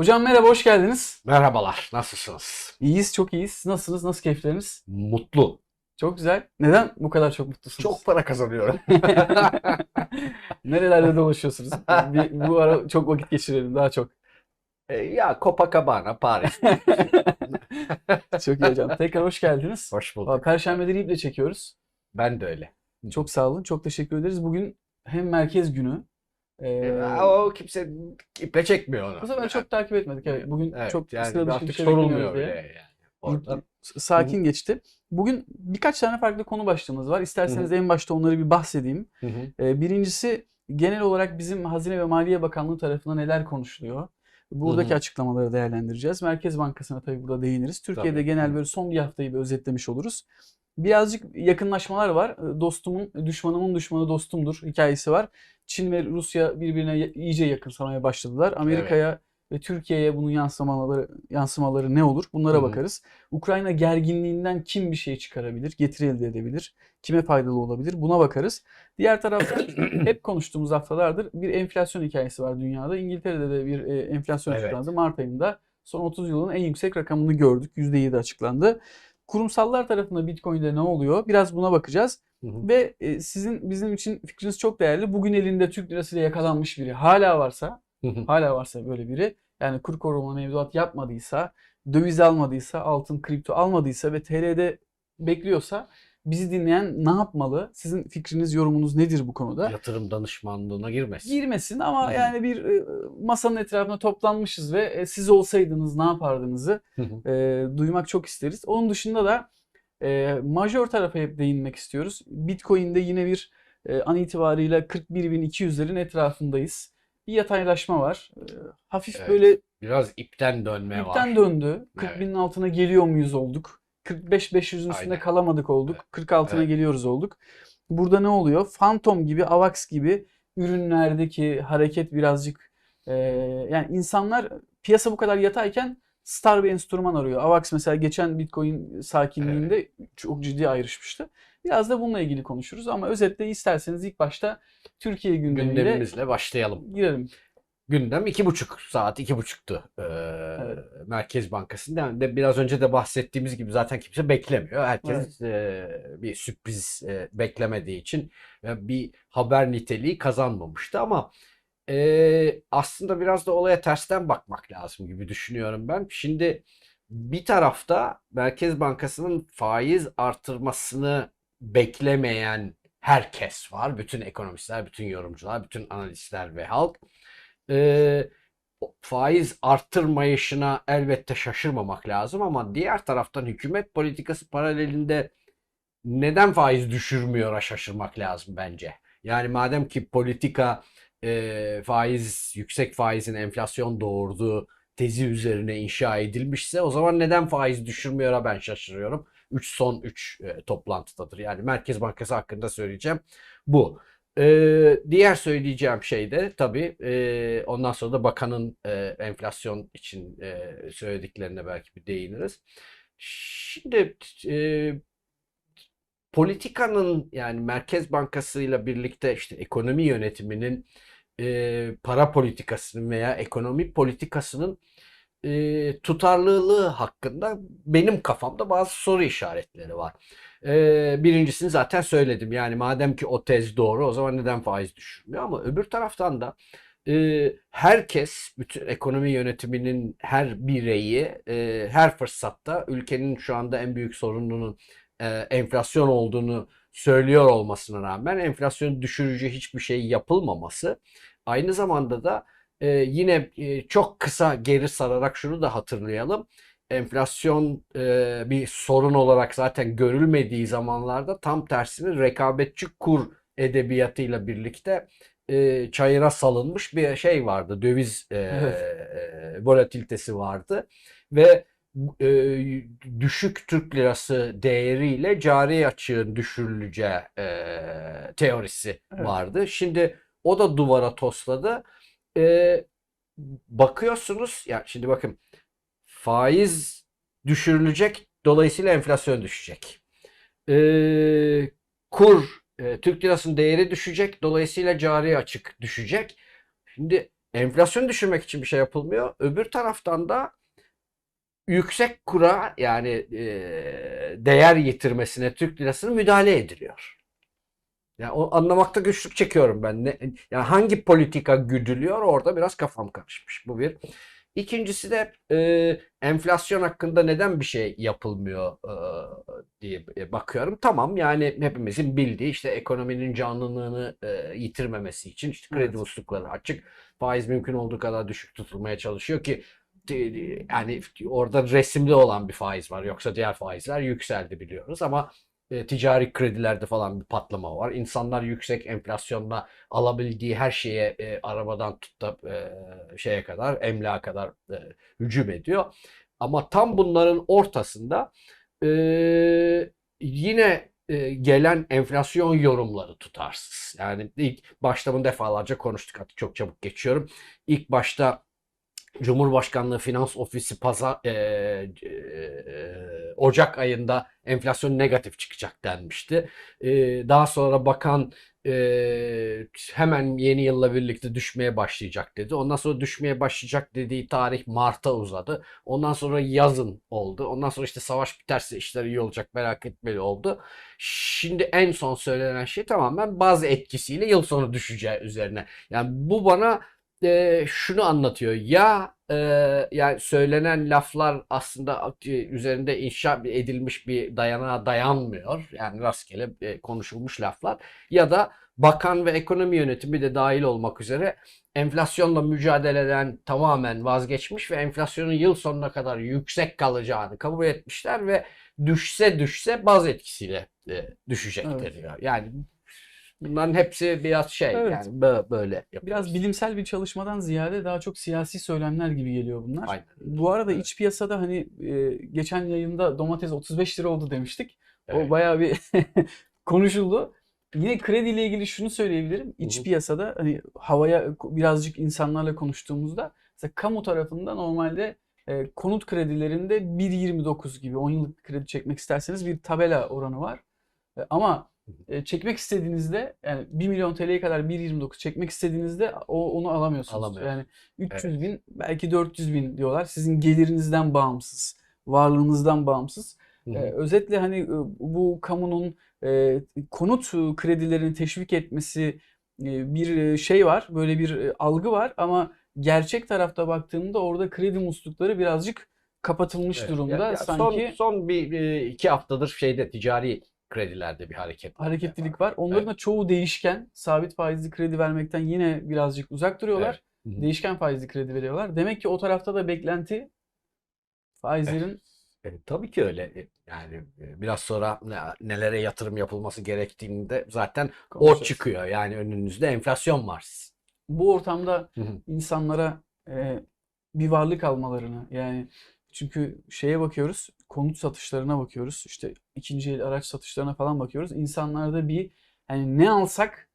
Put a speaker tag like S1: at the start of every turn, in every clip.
S1: Hocam merhaba, hoş geldiniz.
S2: Merhabalar, nasılsınız?
S1: İyiyiz, çok iyiyiz. Siz nasılsınız? Nasıl keyifleriniz?
S2: Mutlu.
S1: Çok güzel. Neden bu kadar çok mutlusunuz?
S2: Çok para kazanıyorum.
S1: Nerelerde dolaşıyorsunuz? Bir- bu ara çok vakit geçirelim daha çok.
S2: E, ya Copacabana, Paris.
S1: çok iyi hocam. Tekrar hoş geldiniz.
S2: Hoş bulduk.
S1: Perşembeleri iple çekiyoruz.
S2: Ben de öyle.
S1: Çok sağ olun. Çok teşekkür ederiz. Bugün hem merkez günü. Ee,
S2: E, o kimse iple çekmiyor onu.
S1: bu sefer çok takip etmedik. Evet, bugün
S2: Evet,
S1: çok
S2: yani
S1: sıra dışı bir şey
S2: sorulmuyor
S1: diye.
S2: yani. Orada.
S1: Sakin geçti. Bugün birkaç tane farklı konu başlığımız var. İsterseniz en başta onları bir bahsedeyim. Ee, Birincisi genel olarak bizim Hazine ve Maliye Bakanlığı tarafından neler konuşuluyor? Buradaki
S2: Hı hı.
S1: açıklamaları değerlendireceğiz. Merkez Bankası'na tabii burada değiniriz. Türkiye'de
S2: Tabii.
S1: genel böyle son bir haftayı bir özetlemiş oluruz. Birazcık yakınlaşmalar var. Ee, Dostumun, düşmanımın düşmanı dostumdur hikayesi var. Çin ve Rusya birbirine iyice yakınsamaya başladılar. Amerika'ya ve Türkiye'ye bunun yansımaları yansımaları ne olur? Bunlara
S2: Hı hı.
S1: bakarız. Ukrayna gerginliğinden kim bir şey çıkarabilir, getiri elde edebilir, kime faydalı olabilir? Buna bakarız. Diğer taraftan hep konuştuğumuz haftalardır bir enflasyon hikayesi var dünyada. İngiltere'de de bir e, enflasyon
S2: Evet.
S1: açıklandı. Mart ayında son 30 yılın en yüksek rakamını gördük. %7 açıklandı. Kurumsallar tarafında Bitcoin'de ne oluyor? Biraz buna bakacağız.
S2: Hı hı.
S1: Ve e, sizin bizim için fikriniz çok değerli. Bugün elinde Türk lirasıyla yakalanmış biri hala varsa,
S2: Hı hı.
S1: hala varsa böyle biri yani kur koruma mevduat yapmadıysa, döviz almadıysa, altın, kripto almadıysa ve TL'de bekliyorsa bizi dinleyen ne yapmalı? Sizin fikriniz, yorumunuz nedir bu konuda?
S2: Yatırım danışmanlığına girmesin.
S1: Girmesin ama
S2: Hı hı.
S1: yani bir e, masanın etrafına toplanmışız ve e, siz olsaydınız ne yapardınızı e, duymak çok isteriz. Onun dışında da e, majör tarafa hep değinmek istiyoruz. Bitcoin'de yine bir e, an itibarıyla 41.200'lerin etrafındayız. Bir yataylaşma var. E, hafif
S2: Evet.
S1: böyle
S2: Biraz ipten dönme var.
S1: ipten döndü. 40
S2: Evet.
S1: binin altına geliyor muyuz olduk. 45-500'ün üstünde
S2: Aynen.
S1: kalamadık olduk. 46'na
S2: Evet.
S1: geliyoruz olduk. Burada ne oluyor? Phantom gibi, AVAX gibi ürünlerdeki hareket birazcık e, yani insanlar piyasa bu kadar yatayken star bir enstrüman arıyor. AVAX mesela geçen Bitcoin sakinliğinde çok ciddi ayrışmıştı. Biraz da bununla ilgili konuşuruz ama özetle isterseniz ilk başta Türkiye gündemiyle
S2: Gündemimizle başlayalım.
S1: girelim.
S2: Gündem iki buçuk saat iki buçuktu ee,
S1: Evet.
S2: Merkez Bankası'nda. Yani de biraz önce de bahsettiğimiz gibi zaten kimse beklemiyor. Herkes ee, bir sürpriz ee, beklemediği için e, bir haber niteliği kazanmamıştı ama ee, aslında biraz da olaya tersten bakmak lazım gibi düşünüyorum ben. Şimdi bir tarafta Merkez Bankası'nın faiz artırmasını beklemeyen herkes var. Bütün ekonomistler, bütün yorumcular, bütün analistler ve halk. O faiz arttırmayışına elbette şaşırmamak lazım ama diğer taraftan hükümet politikası paralelinde neden faiz düşürmüyor'a şaşırmak lazım bence. Yani madem ki politika e, faiz, yüksek faizin enflasyon doğurduğu tezi üzerine inşa edilmişse o zaman neden faiz düşürmüyor'a ben şaşırıyorum. 3 son 3 toplantıdadır. Yani Merkez Bankası hakkında söyleyeceğim bu. Ee, diğer söyleyeceğim şey de tabii e, ondan sonra da bakanın e, enflasyon için e, söylediklerine belki bir değiniriz. Şimdi e, politikanın yani Merkez Bankası ile birlikte işte ekonomi yönetiminin e, para politikasının veya ekonomi politikasının e, tutarlılığı hakkında benim kafamda bazı soru işaretleri var. E, birincisini zaten söyledim. Yani madem ki o tez doğru o zaman neden faiz düşürmüyor? Ama öbür taraftan da e, herkes, bütün ekonomi yönetiminin her bireyi e, her fırsatta ülkenin şu anda en büyük sorununun e, enflasyon olduğunu söylüyor olmasına rağmen enflasyonu düşürücü hiçbir şey yapılmaması aynı zamanda da yine çok kısa geri sararak şunu da hatırlayalım. Enflasyon e, bir sorun olarak zaten görülmediği zamanlarda tam tersine rekabetçi kur edebiyatıyla birlikte e, çayıra salınmış bir şey vardı. Döviz e, e, volatilitesi vardı ve e, düşük Türk lirası değeriyle cari açığın düşürüleceği e, teorisi
S1: Evet.
S2: vardı. Şimdi o da duvara tosladı. E, bakıyorsunuz ya şimdi bakın faiz düşürülecek dolayısıyla enflasyon düşecek. E, kur e, Türk lirasının değeri düşecek dolayısıyla cari açık düşecek. Şimdi enflasyonu düşürmek için bir şey yapılmıyor. Öbür taraftan da yüksek kura yani e, değer yitirmesine Türk lirasının müdahale ediliyor. Yani o anlamakta güçlük çekiyorum ben. Ne, yani hangi politika güdülüyor orada biraz kafam karışmış. Bu bir. İkincisi de e, enflasyon hakkında neden bir şey yapılmıyor e, diye bakıyorum. Tamam yani hepimizin bildiği işte ekonominin canlılığını e, yitirmemesi için işte kredi
S1: Evet.
S2: muslukları açık. Faiz mümkün olduğu kadar düşük tutulmaya çalışıyor ki yani orada resimli olan bir faiz var. Yoksa diğer faizler yükseldi biliyoruz ama e, ticari kredilerde falan bir patlama var. İnsanlar yüksek enflasyonla alabildiği her şeye e, arabadan tut e, şeye kadar emlağa kadar e, hücum ediyor. Ama tam bunların ortasında e, yine e, gelen enflasyon yorumları tutarsız. Yani ilk başta bunu defalarca konuştuk artık çok çabuk geçiyorum. İlk başta Cumhurbaşkanlığı Finans Ofisi pazar e, e, Ocak ayında enflasyon negatif çıkacak denmişti. E, daha sonra bakan e, hemen yeni yılla birlikte düşmeye başlayacak dedi. Ondan sonra düşmeye başlayacak dediği tarih Mart'a uzadı. Ondan sonra yazın oldu. Ondan sonra işte savaş biterse işler iyi olacak merak etmeli oldu. Şimdi en son söylenen şey tamamen bazı etkisiyle yıl sonu düşeceği üzerine. Yani bu bana e, şunu anlatıyor. Ya e, yani söylenen laflar aslında e, üzerinde inşa edilmiş bir dayanağa dayanmıyor. Yani rastgele e, konuşulmuş laflar. Ya da bakan ve ekonomi yönetimi de dahil olmak üzere enflasyonla mücadeleden tamamen vazgeçmiş ve enflasyonun yıl sonuna kadar yüksek kalacağını kabul etmişler ve düşse düşse baz etkisiyle e, düşecek
S1: Evet.
S2: deniyor. Yani bunların hepsi biraz şey
S1: Evet.
S2: yani bö- böyle yapıyoruz.
S1: Biraz bilimsel bir çalışmadan ziyade daha çok siyasi söylemler gibi geliyor bunlar.
S2: Aynen.
S1: Bu arada
S2: Evet.
S1: iç piyasada hani e, geçen yayında domates 35 lira oldu demiştik. O
S2: Evet.
S1: bayağı bir konuşuldu. Yine krediyle ilgili şunu söyleyebilirim. İç
S2: Hı hı.
S1: piyasada hani havaya birazcık insanlarla konuştuğumuzda mesela kamu tarafında normalde e, konut kredilerinde 1.29 gibi 10 yıllık kredi çekmek isterseniz bir tabela oranı var. E, ama e, çekmek istediğinizde yani 1 milyon TL'ye kadar 1.29 çekmek istediğinizde o, onu alamıyorsunuz.
S2: Alamıyorsun.
S1: Yani 300 bin belki 400 bin diyorlar. Sizin gelirinizden bağımsız, varlığınızdan bağımsız.
S2: Hı hı.
S1: Ee, özetle hani e, bu kamunun e, konut e, kredilerini teşvik etmesi e, bir e, şey var, böyle bir e, algı var ama gerçek tarafta baktığımda orada kredi muslukları birazcık kapatılmış
S2: Evet.
S1: durumda.
S2: Ya- ya
S1: Sanki
S2: son son bir e, iki haftadır şeyde ticari kredilerde bir hareket var.
S1: hareketlilik var. Onların da çoğu değişken, sabit faizli kredi vermekten yine birazcık uzak duruyorlar.
S2: Hı.
S1: Değişken faizli kredi veriyorlar. Demek ki o tarafta da beklenti faizlerin
S2: E, tabii ki öyle. E, Yani e, biraz sonra ne- nelere yatırım yapılması gerektiğinde zaten o çıkıyor. Yani önünüzde enflasyon var.
S1: Bu ortamda insanlara e, bir varlık almalarını yani çünkü şeye bakıyoruz konut satışlarına bakıyoruz işte ikinci el araç satışlarına falan bakıyoruz insanlarda bir hani ne alsak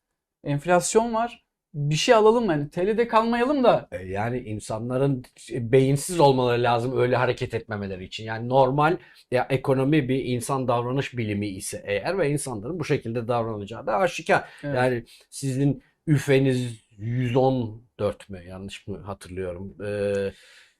S1: enflasyon var bir şey alalım yani TL'de kalmayalım da
S2: E, Yani insanların beyinsiz olmaları lazım öyle hareket etmemeleri için. Yani normal ya ekonomi bir insan davranış bilimi ise eğer ve insanların bu şekilde davranacağı da aşikar.
S1: Evet.
S2: Yani sizin üfeniz 114 mü? Yanlış mı hatırlıyorum? Ee,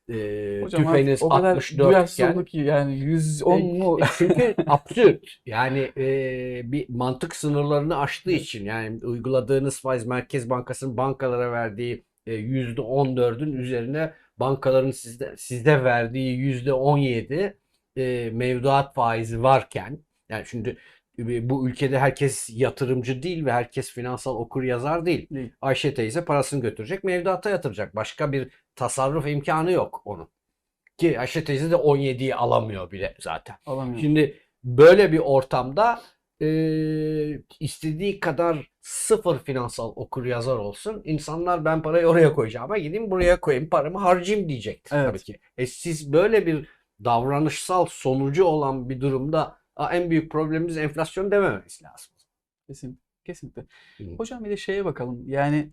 S2: e,
S1: hocam artık
S2: tüfeğiniz
S1: o kadar
S2: 64
S1: duyarsız
S2: iken
S1: olduk ki yani 110 mu?
S2: E, Çünkü absürt. Yani e, bir mantık sınırlarını aştığı için yani uyguladığınız faiz Merkez Bankası'nın bankalara verdiği e, %14'ün üzerine bankaların sizde sizde verdiği %17 e, mevduat faizi varken yani şimdi e, bu ülkede herkes yatırımcı değil ve herkes finansal okur yazar değil.
S1: Değil.
S2: Ayşe teyze parasını götürecek, mevduata yatıracak. Başka bir tasarruf imkanı yok onun. Ki Ayşe teyze de 17'yi alamıyor bile zaten.
S1: Alamıyorum.
S2: Şimdi böyle bir ortamda e, istediği kadar sıfır finansal okur yazar olsun. İnsanlar ben parayı oraya koyacağıma gideyim buraya koyayım paramı harcayayım diyecektir
S1: Evet.
S2: tabii ki. E siz böyle bir davranışsal sonucu olan bir durumda "Aa, en büyük problemimiz enflasyon dememeniz lazım.
S1: Kesin, kesinlikle.
S2: Hı.
S1: Hocam bir de şeye bakalım. Yani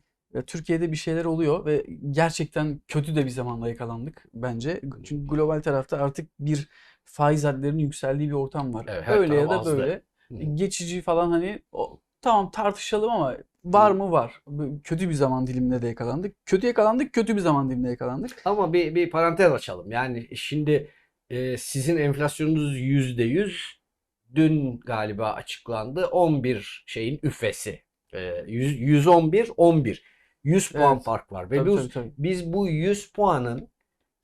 S1: Türkiye'de bir şeyler oluyor ve gerçekten kötü de bir zamanda yakalandık bence. Çünkü global tarafta artık bir faiz hadlerinin yükseldiği bir ortam var.
S2: Evet,
S1: Öyle ya da
S2: azdı.
S1: böyle.
S2: Hı.
S1: Geçici falan hani o, tamam tartışalım ama var mı? Var. Kötü bir zaman diliminde de yakalandık. Kötü yakalandık, kötü bir zaman diliminde yakalandık.
S2: Ama bir, bir parantez açalım. Yani şimdi e, sizin enflasyonunuz yüzde yüz. Dün galiba açıklandı. 11 şeyin üfesi. E, 100, 111, 11. 100 puan
S1: Evet.
S2: fark var. Ve
S1: Tabii,
S2: biz,
S1: tabii, tabii.
S2: biz bu 100 puanın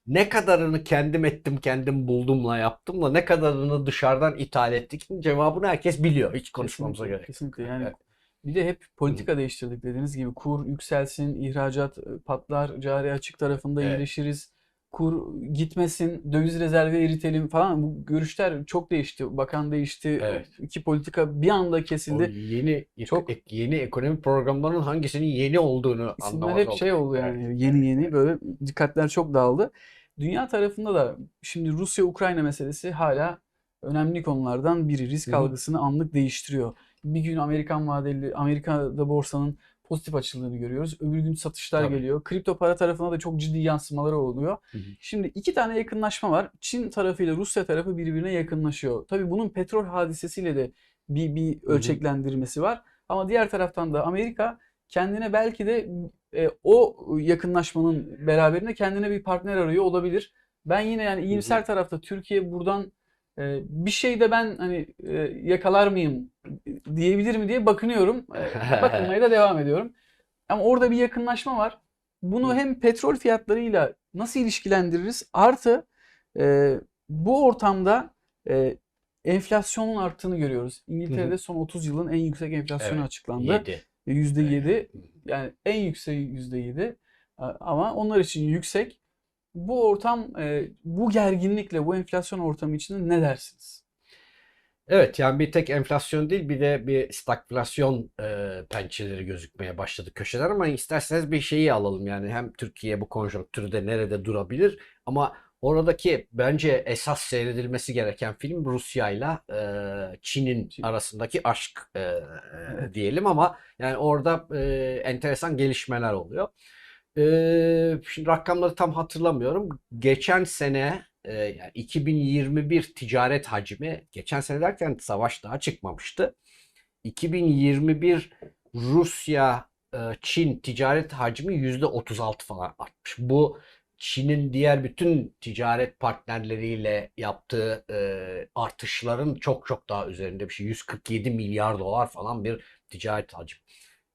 S2: ne kadarını kendim ettim, kendim buldumla yaptımla ne kadarını dışarıdan ithal ettik cevabını herkes biliyor. Hiç konuşmamıza
S1: Kesinlikle,
S2: gerek.
S1: Kesinlikle yani
S2: Evet.
S1: bir de hep politika değiştirdik dediğiniz gibi kur yükselsin, ihracat e, patlar, cari açık tarafında
S2: Evet.
S1: iyileşiriz. Kur gitmesin, döviz rezervi eritelim falan. Bu görüşler çok değişti. Bakan değişti.
S2: Evet.
S1: İki politika bir anda
S2: O
S1: kesildi.
S2: yeni
S1: Çok-
S2: ek- yeni ekonomi programlarının hangisinin yeni olduğunu anlamaz
S1: hep
S2: olduk.
S1: şey oldu yani yeni yeni böyle dikkatler çok dağıldı. Dünya tarafında da şimdi Rusya-Ukrayna meselesi hala önemli konulardan biri. Risk
S2: Hı hı.
S1: algısını anlık değiştiriyor. Bir gün Amerikan vadeli, Amerika'da borsanın pozitif açıldığını görüyoruz. Öbür gün satışlar
S2: Tabii.
S1: geliyor. Kripto para tarafına da çok ciddi yansımaları oluyor.
S2: Hı hı.
S1: Şimdi iki tane yakınlaşma var. Çin tarafıyla Rusya tarafı birbirine yakınlaşıyor. Tabii bunun petrol hadisesiyle de bir, bir ölçeklendirmesi var. Ama diğer taraftan da Amerika kendine belki de e, o yakınlaşmanın beraberinde kendine bir partner arıyor olabilir. Ben yine yani iyimser tarafta Türkiye buradan e, bir şey de ben hani e, yakalar mıyım diyebilir mi diye bakınıyorum. E, bakınmaya da devam ediyorum. Ama orada bir yakınlaşma var. Bunu hem petrol fiyatlarıyla nasıl ilişkilendiririz? Artı e, bu ortamda e, enflasyonun arttığını görüyoruz. İngiltere'de son 30 yılın en yüksek enflasyonu
S2: Evet,
S1: açıklandı.
S2: Yedi.
S1: %7 yani en yükseği %7 A- ama onlar için yüksek. Bu ortam e, bu gerginlikle bu enflasyon ortamı içinde ne dersiniz?
S2: Evet yani bir tek enflasyon değil bir de bir stagflasyon e, pençeleri gözükmeye başladı köşeler ama isterseniz bir şeyi alalım yani hem Türkiye bu konjonktürde nerede durabilir ama oradaki bence esas seyredilmesi gereken film Rusya'yla e, Çin'in
S1: Çin.
S2: arasındaki aşk e, e, diyelim ama yani orada e, enteresan gelişmeler oluyor. E, şimdi rakamları tam hatırlamıyorum. Geçen sene e, yani 2021 ticaret hacmi geçen sene derken savaş daha çıkmamıştı. 2021 Rusya Çin ticaret hacmi %36 falan artmış. Bu Çin'in diğer bütün ticaret partnerleriyle yaptığı e, artışların çok çok daha üzerinde bir şey. 147 milyar dolar falan bir ticaret hacmi.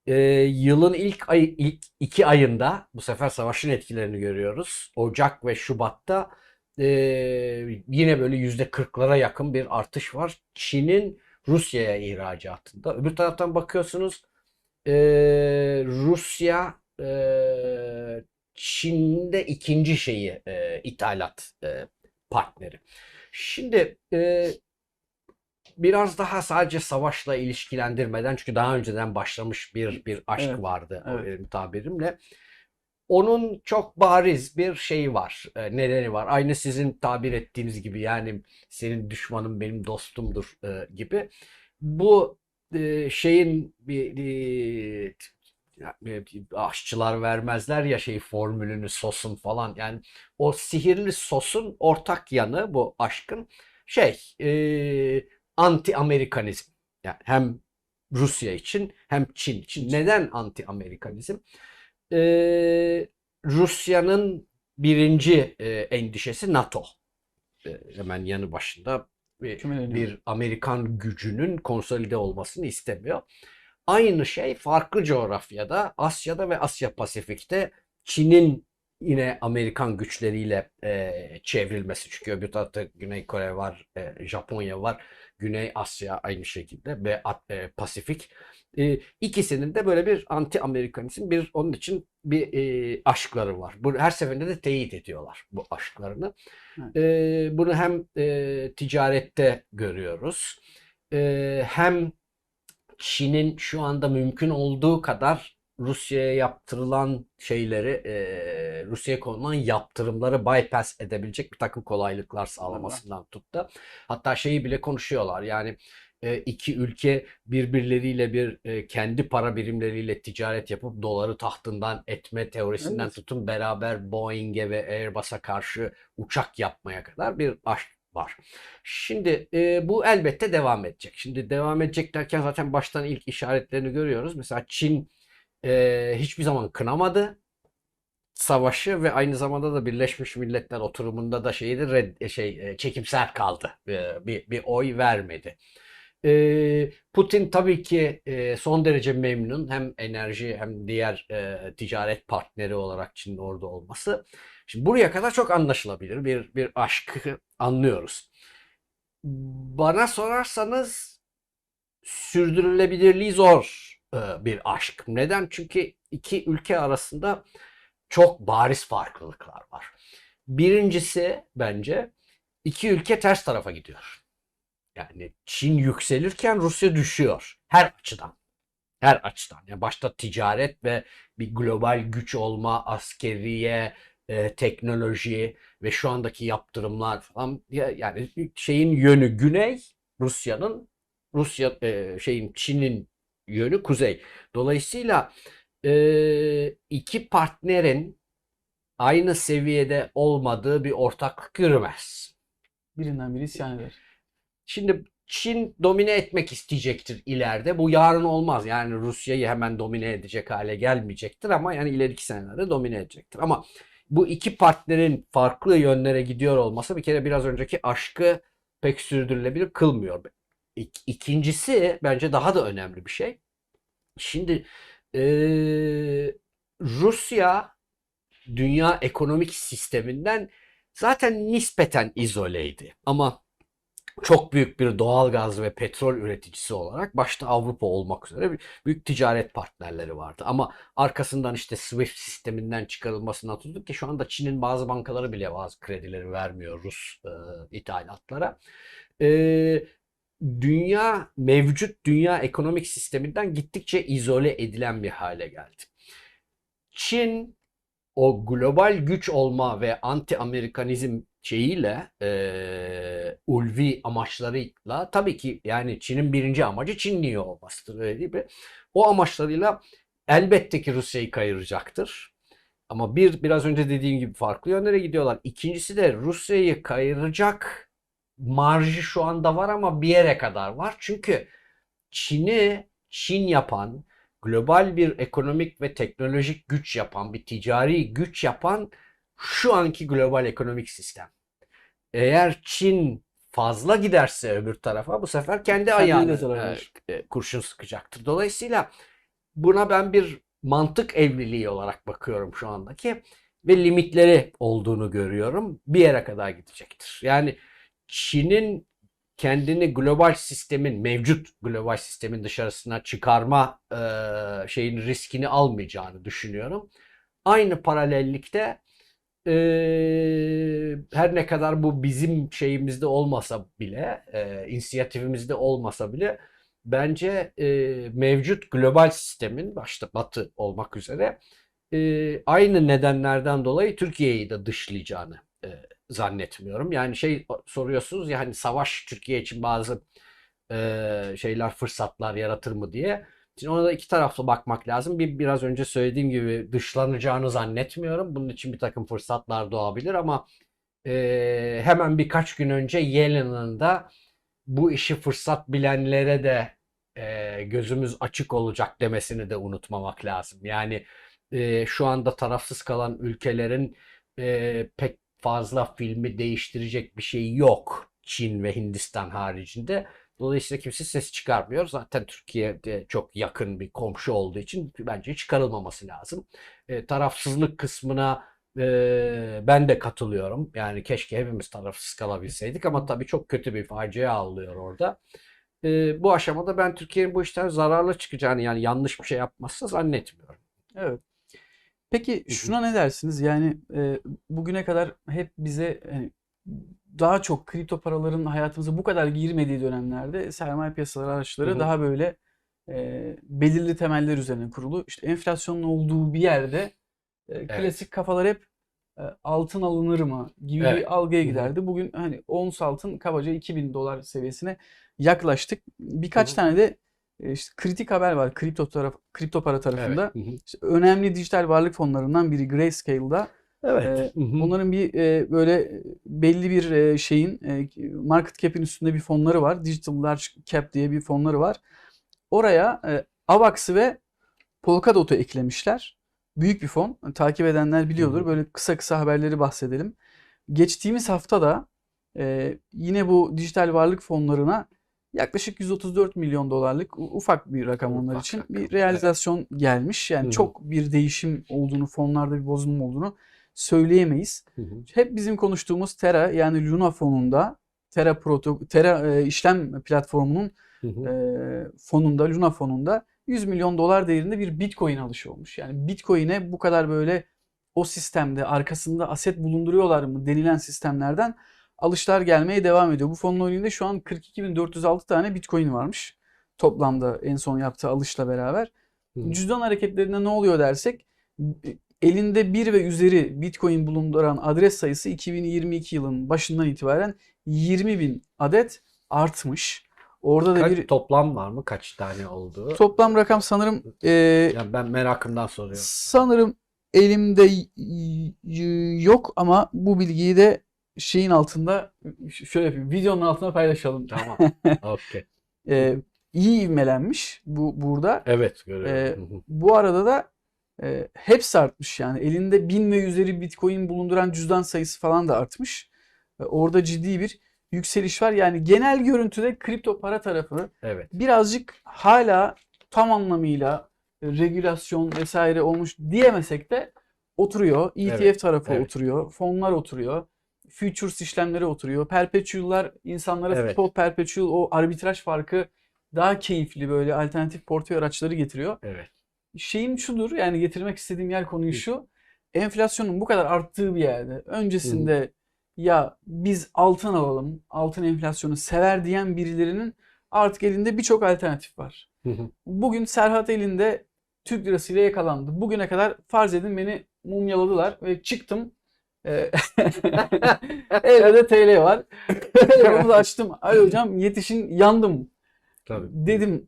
S2: E, yılın ilk ay, ilk iki ayında bu sefer savaşın etkilerini görüyoruz. Ocak ve Şubat'ta e, yine böyle yüzde kırklara yakın bir artış var. Çin'in Rusya'ya ihracatında. Öbür taraftan bakıyorsunuz e, Rusya e, Çin'de ikinci şeyi e, ithalat e, partneri. Şimdi e, biraz daha sadece savaşla ilişkilendirmeden çünkü daha önceden başlamış bir bir aşk
S1: Evet,
S2: vardı o
S1: evet.
S2: benim tabirimle. Onun çok bariz bir şeyi var, e, nedeni var. Aynı sizin tabir ettiğiniz gibi yani senin düşmanın benim dostumdur e, gibi. Bu e, şeyin bir e, aşçılar vermezler ya şey formülünü sosun falan. Yani o sihirli sosun ortak yanı bu aşkın şey e, anti-Amerikanizm. Yani hem Rusya için hem Çin için. Neden anti-Amerikanizm? Ee, Rusya'nın birinci e, endişesi NATO. E, hemen yanı başında bir, bir Amerikan gücünün konsolide olmasını istemiyor. Aynı şey farklı coğrafyada Asya'da ve Asya Pasifik'te Çin'in yine Amerikan güçleriyle e, çevrilmesi. Çünkü öbür tarafta Güney Kore var, e, Japonya var, Güney Asya aynı şekilde ve e, Pasifik. E, ikisinin de böyle bir anti-Amerikanizm, bir onun için bir e, aşkları var. Bu her seferinde de teyit ediyorlar bu aşklarını.
S1: Evet.
S2: E, bunu hem e, ticarette görüyoruz, e, hem Çin'in şu anda mümkün olduğu kadar Rusya'ya yaptırılan şeyleri, e, Rusya'ya konulan yaptırımları bypass edebilecek bir takım kolaylıklar sağlamasından tut da. Hatta şeyi bile konuşuyorlar. Yani e, iki ülke birbirleriyle bir e, kendi para birimleriyle ticaret yapıp doları tahtından etme teorisinden
S1: Evet.
S2: tutun beraber Boeing'e ve Airbus'a karşı uçak yapmaya kadar bir aşk var. Şimdi e, bu elbette devam edecek. Şimdi devam edecek derken zaten baştan ilk işaretlerini görüyoruz. Mesela Çin e, hiçbir zaman kınamadı savaşı ve aynı zamanda da Birleşmiş Milletler oturumunda da şeydi red, şey e, çekimser kaldı. E, bir bir oy vermedi. E, Putin tabii ki e, son derece memnun hem enerji hem diğer e, ticaret partneri olarak Çin'in orada olması. Şimdi buraya kadar çok anlaşılabilir bir bir aşkı anlıyoruz. Bana sorarsanız sürdürülebilirliği zor e, bir aşk. Neden? Çünkü iki ülke arasında çok bariz farklılıklar var. Birincisi bence iki ülke ters tarafa gidiyor. Yani Çin yükselirken Rusya düşüyor. Her açıdan. Her açıdan. Yani başta ticaret ve bir global güç olma, askeriye, e, teknoloji ve şu andaki yaptırımlar falan ya- yani şeyin yönü güney Rusya'nın Rusya e, şeyin Çin'in yönü kuzey. Dolayısıyla e, iki partnerin aynı seviyede olmadığı bir ortaklık yürümez.
S1: Birinden biri isyan eder.
S2: Şimdi Çin domine etmek isteyecektir ileride. Bu yarın olmaz. Yani Rusya'yı hemen domine edecek hale gelmeyecektir ama yani ileriki senelerde domine edecektir. Ama bu iki partnerin farklı yönlere gidiyor olması bir kere biraz önceki aşkı pek sürdürülebilir kılmıyor. İk- İkincisi bence daha da önemli bir şey. Şimdi eee, Rusya dünya ekonomik sisteminden zaten nispeten izoleydi. Ama çok büyük bir doğal gaz ve petrol üreticisi olarak başta Avrupa olmak üzere büyük ticaret partnerleri vardı. Ama arkasından işte SWIFT sisteminden çıkarılmasından tuttuk ki şu anda Çin'in bazı bankaları bile bazı kredileri vermiyor Rus e, ithalatlara. E, dünya mevcut dünya ekonomik sisteminden gittikçe izole edilen bir hale geldi. Çin o global güç olma ve anti-Amerikanizm şeyiyle eee ulvi amaçlarıyla tabii ki yani Çin'in birinci amacı Çinli olmasıdır öyle mi? O amaçlarıyla elbette ki Rusya'yı kayıracaktır. Ama bir biraz önce dediğim gibi farklı yönlere gidiyorlar. İkincisi de Rusya'yı kayıracak marjı şu anda var ama bir yere kadar var. Çünkü Çin'i Çin yapan, global bir ekonomik ve teknolojik güç yapan, bir ticari güç yapan şu anki global ekonomik sistem. Eğer Çin fazla giderse öbür tarafa bu sefer kendi
S1: verir.
S2: e, e, kurşun sıkacaktır. Dolayısıyla buna ben bir mantık evliliği olarak bakıyorum şu andaki ve limitleri olduğunu görüyorum. Bir yere kadar gidecektir. Yani Çin'in kendini global sistemin mevcut global sistemin dışarısına çıkarma e, şeyin riskini almayacağını düşünüyorum. Aynı paralellikte e, her ne kadar bu bizim şeyimizde olmasa bile, e, inisiyatifimizde olmasa bile bence e, mevcut global sistemin başta Batı olmak üzere e, aynı nedenlerden dolayı Türkiye'yi de dışlayacağını zannetmiyorum. Yani şey soruyorsunuz ya hani savaş Türkiye için bazı e, şeyler fırsatlar yaratır mı diye. Şimdi ona da iki taraflı bakmak lazım. Bir biraz önce söylediğim gibi dışlanacağını zannetmiyorum. Bunun için bir takım fırsatlar doğabilir ama e, hemen birkaç gün önce Yellen'ın da bu işi fırsat bilenlere de e, gözümüz açık olacak demesini de unutmamak lazım. Yani e, şu anda tarafsız kalan ülkelerin e, pek fazla filmi değiştirecek bir şey yok. Çin ve Hindistan haricinde. Dolayısıyla kimse ses çıkarmıyor. Zaten Türkiye'de çok yakın bir komşu olduğu için bence çıkarılmaması lazım. E, tarafsızlık kısmına e, ben de katılıyorum. Yani keşke hepimiz tarafsız kalabilseydik ama tabii çok kötü bir facia oluyor orada. E, bu aşamada ben Türkiye'nin bu işten zararlı çıkacağını yani yanlış bir şey yapmazsa zannetmiyorum.
S1: Evet. Peki şuna ne dersiniz? Yani e, bugüne kadar hep bize hani, daha çok kripto paraların hayatımıza bu kadar girmediği dönemlerde sermaye piyasaları araçları
S2: Hı hı.
S1: daha böyle e, belirli temeller üzerine kurulu. İşte enflasyonun olduğu bir yerde e, klasik kafalar hep e, altın alınır mı gibi
S2: Evet.
S1: bir algıya giderdi. Bugün hani ons altın kabaca 2000 dolar seviyesine yaklaştık. Birkaç
S2: Hı hı.
S1: tane de işte kritik haber var kripto taraf kripto para tarafında.
S2: Evet. Hı hı.
S1: İşte önemli dijital varlık fonlarından biri Grayscale'da
S2: Evet. Hı hı.
S1: Onların bir e, böyle belli bir e, şeyin e, market cap'in üstünde bir fonları var. Digital Large Cap diye bir fonları var. Oraya e, AVAX'ı ve Polkadot'u eklemişler. Büyük bir fon. Takip edenler biliyordur.
S2: Hı hı.
S1: Böyle kısa kısa haberleri bahsedelim. Geçtiğimiz hafta da e, yine bu dijital varlık fonlarına yaklaşık 134 milyon dolarlık ufak bir rakam onlar
S2: Ufak
S1: için
S2: rakam,
S1: bir
S2: evet.
S1: realizasyon gelmiş. Yani
S2: Hı
S1: çok bir değişim olduğunu, fonlarda bir bozulma olduğunu söyleyemeyiz.
S2: Hı hı.
S1: Hep bizim konuştuğumuz Terra yani Luna fonunda Terra proto Terra e, işlem platformunun
S2: Hı hı.
S1: e, fonunda Luna fonunda 100 milyon dolar değerinde bir Bitcoin alışı olmuş. Yani Bitcoin'e bu kadar böyle o sistemde arkasında aset bulunduruyorlar mı denilen sistemlerden alışlar gelmeye devam ediyor. Bu fonun önünde şu an 42.406 tane Bitcoin varmış. Toplamda en son yaptığı alışla beraber.
S2: Hı.
S1: Cüzdan hareketlerinde ne oluyor dersek elinde bir ve üzeri Bitcoin bulunduran adres sayısı 2022 yılın başından itibaren 20 bin adet artmış. Orada da
S2: Kaç
S1: bir
S2: toplam var mı? Kaç tane oldu?
S1: toplam rakam sanırım e,
S2: Yani ben merakımdan soruyorum.
S1: sanırım elimde yok ama bu bilgiyi de şeyin altında şöyle yapayım. Videonun altına paylaşalım.
S2: Tamam. Okey.
S1: E, iyi ivmelenmiş bu burada.
S2: Evet görüyorum.
S1: Ee. Bu arada da e, hepsi artmış yani. Elinde bin ve üzeri Bitcoin bulunduran cüzdan sayısı falan da artmış. E, orada ciddi bir yükseliş var. Yani genel görüntüde kripto para tarafı
S2: Evet.
S1: birazcık hala tam anlamıyla regülasyon vesaire olmuş diyemesek de oturuyor. ETF
S2: Evet,
S1: tarafı
S2: evet.
S1: oturuyor. Fonlar oturuyor. Futures işlemleri oturuyor. Perpetual'lar insanlara
S2: Evet.
S1: spot perpetual o arbitraj farkı daha keyifli böyle alternatif portföy araçları getiriyor.
S2: Evet.
S1: Şeyim şudur yani getirmek istediğim yer konuyu şu. Enflasyonun bu kadar arttığı bir yerde öncesinde ya biz altın alalım, altın enflasyonu sever diyen birilerinin artık elinde birçok alternatif var.
S2: Hı hı.
S1: Bugün Serhat elinde Türk lirasıyla yakalandı. Bugüne kadar farz edin beni mumyaladılar ve çıktım. Ee, Evde de TL var. Telefonu da açtım. Ay hocam yetişin yandım.
S2: Tabii.
S1: Dedim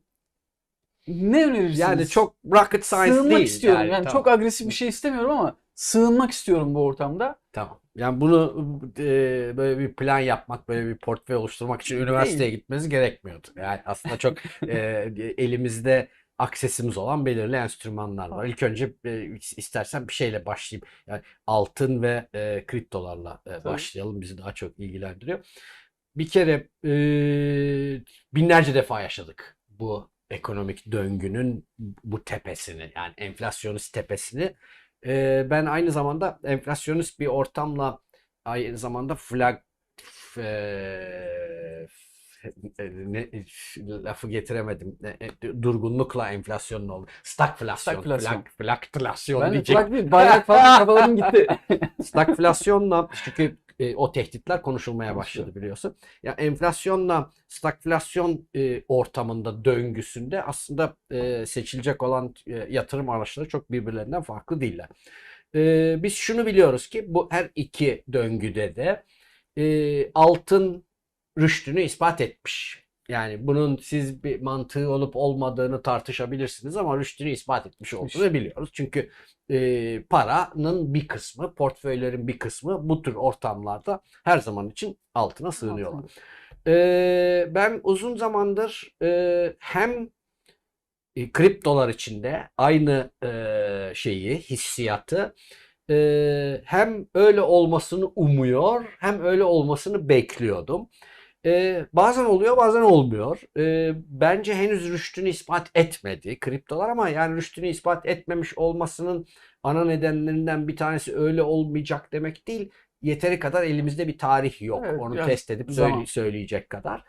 S1: ne önerirsiniz?
S2: Yani çok rocket science
S1: sığınmak
S2: değil.
S1: istiyorum. Yani,
S2: tamam.
S1: çok agresif bir şey istemiyorum ama sığınmak istiyorum bu ortamda.
S2: Tamam. Yani bunu e, böyle bir plan yapmak, böyle bir portföy oluşturmak için üniversiteye gitmeniz gerekmiyordu. Yani aslında çok e, elimizde aksesimiz olan belirli enstrümanlar var. İlk önce e, istersen bir şeyle başlayayım. Yani altın ve e, kriptolarla e, başlayalım. Bizi daha çok ilgilendiriyor. Bir kere e, binlerce defa yaşadık bu ekonomik döngünün bu tepesini yani enflasyonist tepesini. Ee, ben aynı zamanda enflasyonist bir ortamla aynı zamanda flag f- ne, lafı getiremedim. Ne- e, Durgunlukla enflasyonun oldu. Stagflasyon.
S1: Stagflasyon.
S2: Flagflasyon
S1: Ben
S2: diyecek.
S1: değil, bayrak falan kafalarım gitti.
S2: Stagflasyonla çünkü e, o tehditler konuşulmaya başladı biliyorsun. Ya enflasyonla stagflasyon e, ortamında döngüsünde aslında e, seçilecek olan e, yatırım araçları çok birbirlerinden farklı değiller. E, biz şunu biliyoruz ki bu her iki döngüde de e, altın rüştünü ispat etmiş. Yani bunun siz bir mantığı olup olmadığını tartışabilirsiniz ama rüştünü ispat etmiş olduğunu biliyoruz. Çünkü e, paranın bir kısmı, portföylerin bir kısmı bu tür ortamlarda her zaman için altına sığınıyorlar. E, ben uzun zamandır e, hem e, kriptolar içinde aynı e, şeyi, hissiyatı e, hem öyle olmasını umuyor hem öyle olmasını bekliyordum. E, bazen oluyor bazen olmuyor. E, bence henüz rüştünü ispat etmedi kriptolar ama yani rüştünü ispat etmemiş olmasının ana nedenlerinden bir tanesi öyle olmayacak demek değil. Yeteri kadar elimizde bir tarih yok.
S1: Evet,
S2: Onu test edip
S1: zaman.
S2: söyle- söyleyecek kadar.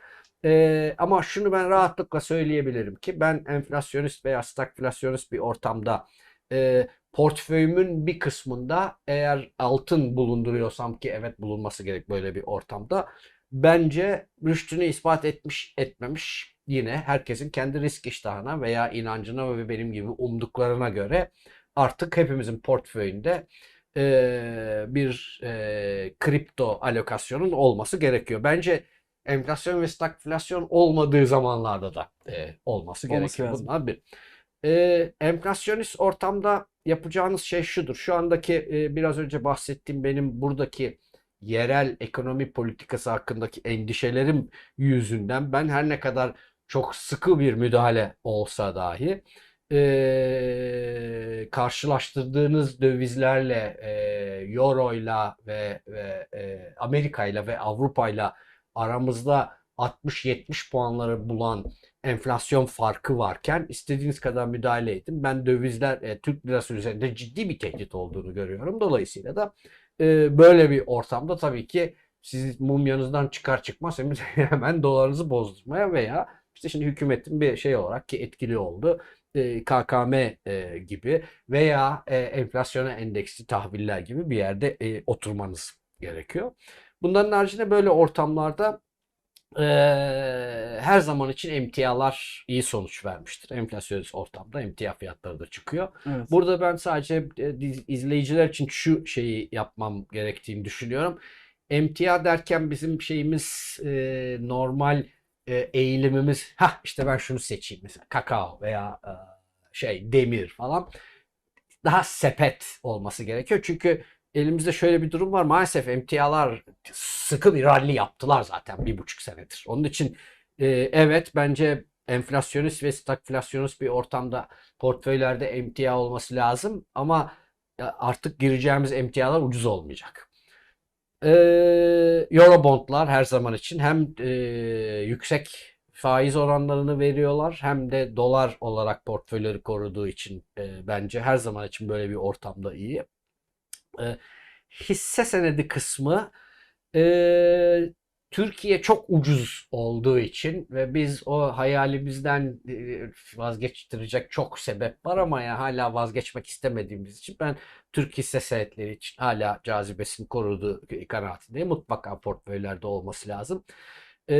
S2: E, ama şunu ben rahatlıkla söyleyebilirim ki ben enflasyonist veya stagflasyonist bir ortamda e, portföyümün bir kısmında eğer altın bulunduruyorsam ki evet bulunması gerek böyle bir ortamda bence rüştünü ispat etmiş etmemiş yine herkesin kendi risk iştahına veya inancına ve benim gibi umduklarına göre artık hepimizin portföyünde e, bir e, kripto alokasyonun olması gerekiyor. Bence enflasyon ve stagflasyon olmadığı zamanlarda da e, olması
S1: Olması
S2: gerekiyor.
S1: lazım.
S2: Bunlar bir. Ee, enflasyonist ortamda yapacağınız şey şudur. Şu andaki e, biraz önce bahsettiğim benim buradaki yerel ekonomi politikası hakkındaki endişelerim yüzünden ben her ne kadar çok sıkı bir müdahale olsa dahi e, karşılaştırdığınız dövizlerle, e, euroyla ve, ve e, Amerika'yla ve Avrupa'yla aramızda 60-70 puanları bulan enflasyon farkı varken istediğiniz kadar müdahale edin. Ben dövizler e, Türk lirası üzerinde ciddi bir tehdit olduğunu görüyorum. Dolayısıyla da e, böyle bir ortamda tabii ki siz mumyanızdan çıkar çıkmaz hemen- dolarınızı bozdurmaya veya işte şimdi hükümetin bir şey olarak ki etkili oldu. e, KKM e, gibi veya e, enflasyona endeksli tahviller gibi bir yerde e, oturmanız gerekiyor. Bunların haricinde böyle ortamlarda Eee, her zaman için emtialar iyi sonuç vermiştir. Enflasyonist ortamda emtia fiyatları da çıkıyor.
S1: Evet.
S2: Burada ben sadece e, izleyiciler için şu şeyi yapmam gerektiğini düşünüyorum. Emtia derken bizim şeyimiz e, normal e, eğilimimiz ha işte ben şunu seçeyim mesela kakao veya e, şey demir falan daha sepet olması gerekiyor. Çünkü elimizde şöyle bir durum var. Maalesef emtialar sıkı bir rally yaptılar zaten bir buçuk senedir. Onun için e, evet bence enflasyonist ve stagflasyonist bir ortamda portföylerde emtia olması lazım ama ya artık gireceğimiz emtialar ucuz olmayacak. E, Eurobondlar her zaman için hem e, yüksek faiz oranlarını veriyorlar hem de dolar olarak portföyleri koruduğu için e, bence her zaman için böyle bir ortamda iyi. E, hisse senedi kısmı e, Türkiye çok ucuz olduğu için ve biz o hayalimizden e, vazgeçtirecek çok sebep var ama ya hala vazgeçmek istemediğimiz için ben Türk hisse senetleri için hala cazibesini koruduğu kanaatindeyim. Mutlaka portföylerde olması lazım. E,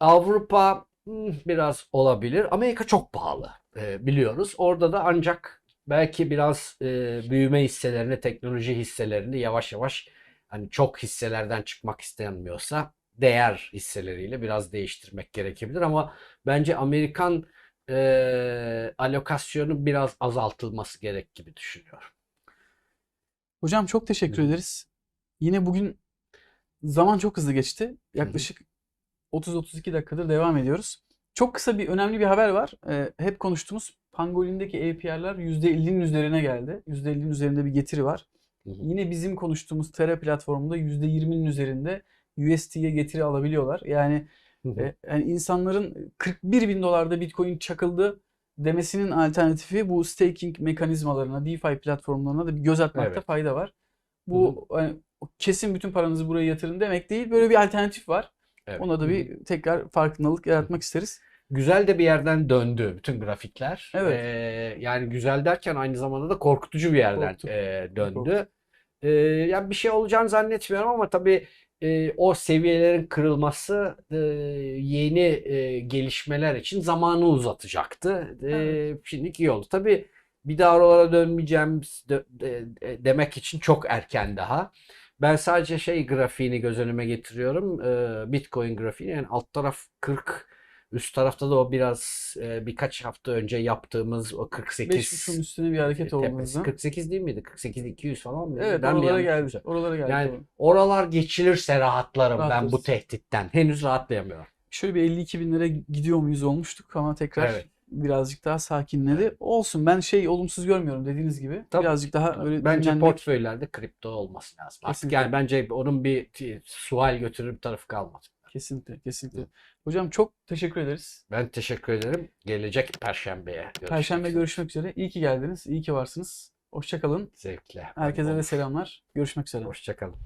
S2: Avrupa hmm, biraz olabilir. Amerika çok pahalı e, biliyoruz. Orada da ancak belki biraz e, büyüme hisselerini, teknoloji hisselerini yavaş yavaş hani çok hisselerden çıkmak istenmiyorsa değer hisseleriyle biraz değiştirmek gerekebilir ama bence Amerikan e, alokasyonu biraz azaltılması gerek gibi düşünüyorum.
S1: Hocam çok teşekkür
S2: Hı
S1: ederiz. Yine bugün zaman çok hızlı geçti. Yaklaşık 30-32 dakikadır devam ediyoruz. Çok kısa bir önemli bir haber var. Ee, hep konuştuğumuz Pangolin'deki APR'lar %50'nin üzerine geldi. %50'nin üzerinde bir getiri var.
S2: Hı hı.
S1: Yine bizim konuştuğumuz Terra platformunda %20'nin üzerinde USD'ye getiri alabiliyorlar. Yani,
S2: Hı hı.
S1: e, yani insanların 41 bin dolarda Bitcoin çakıldı demesinin alternatifi bu staking mekanizmalarına, DeFi platformlarına da bir göz atmakta
S2: Evet.
S1: fayda var. Bu hani, kesin bütün paranızı buraya yatırın demek değil. Böyle bir alternatif var.
S2: Evet.
S1: Ona da bir tekrar farkındalık yaratmak isteriz.
S2: Güzel de bir yerden döndü bütün grafikler.
S1: Evet.
S2: Ee, yani güzel derken aynı zamanda da korkutucu bir yerden e, döndü.
S1: Korkutucu.
S2: Ee, yani bir şey olacağını zannetmiyorum ama tabii e, o seviyelerin kırılması e, yeni e, gelişmeler için zamanı uzatacaktı. E,
S1: Evet.
S2: Şimdi iyi oldu. Tabii bir daha oralara dönmeyeceğim de- de- de- demek için çok erken daha. Ben sadece şey grafiğini göz önüme getiriyorum. Ee, Bitcoin grafiğini. Yani alt taraf 40, üst tarafta da o biraz e, birkaç hafta önce yaptığımız o 48
S1: 5.5'un üstüne bir hareket oldu
S2: tepesi.
S1: hızla.
S2: 48 değil miydi? 48 200 falan mıydı?
S1: Evet
S2: Ben
S1: oralara geldi. Oralara geldi.
S2: Yani oralar geçilirse rahatlarım ben bu
S1: Rahatlarız.
S2: tehditten. Henüz rahatlayamıyorum.
S1: Şöyle bir 52 binlere gidiyor muyuz olmuştuk ama tekrar
S2: Evet.
S1: Birazcık daha sakinledi. Olsun ben şey olumsuz görmüyorum dediğiniz gibi.
S2: Tabii.
S1: Birazcık daha böyle
S2: Bence
S1: dinlenmek-
S2: portföylerde kripto olması lazım. Artık
S1: Kesinlikle.
S2: yani bence onun bir sual götürür bir tarafı kalmadı.
S1: Kesinlikle, kesinlikle. Hocam çok teşekkür ederiz.
S2: Ben teşekkür ederim. Gelecek Perşembe'ye görüşmek
S1: Perşembe
S2: üzere.
S1: görüşmek üzere. İyi ki geldiniz. İyi ki varsınız. Hoşça kalın.
S2: Zevkle.
S1: Herkese de selamlar. Görüşmek üzere.
S2: Hoşça kalın.